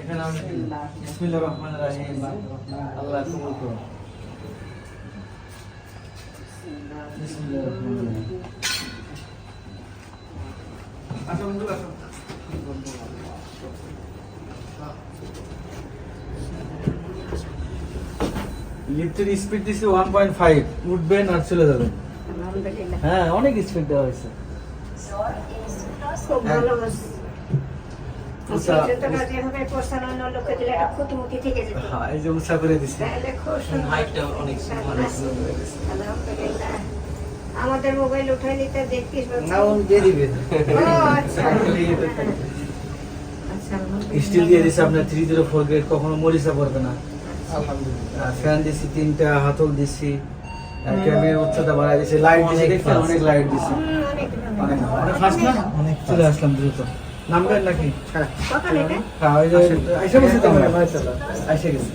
এখানে আমি বিসমিল্লাহির রহমানির রহিম। আল্লাহ কবুল করুন। বিসমিল্লাহির রহমানির রহিম। আসো বন্ধু আসো। লিফটের স্পিড দিছি ওয়ান পয়েন্ট ফাইভ উঠবেন আর চলে যাবেন। হ্যাঁ অনেক স্পিড দেওয়া হয়েছে। হ্যাঁ এই যে উৎসাহ করে দিছি। আলহামদুলিল্লাহ। আমাদের মোবাইল উঠাই নিতে দেখতিস না ও দিয়ে দিবে। আচ্ছা। আচ্ছা, স্টিল দিয়ে দিছে আপনার থ্রি জিরো ফোর গ্রেড কখনো মরিচা পড়বে না। ফ্যান দিছি তিনটা হাতল দিছি উচ্চতা বাড়াই দিছি লাইট দিছি অনেক লাইট দিছি। অনেক অনেক। অনেক ফাস্ট না? অনেক চলে আসলাম দ্রুত। নামবেন নাকি? কখন এটা হ্যাঁ ওই যে এসে বসে তো আইসে গেছি।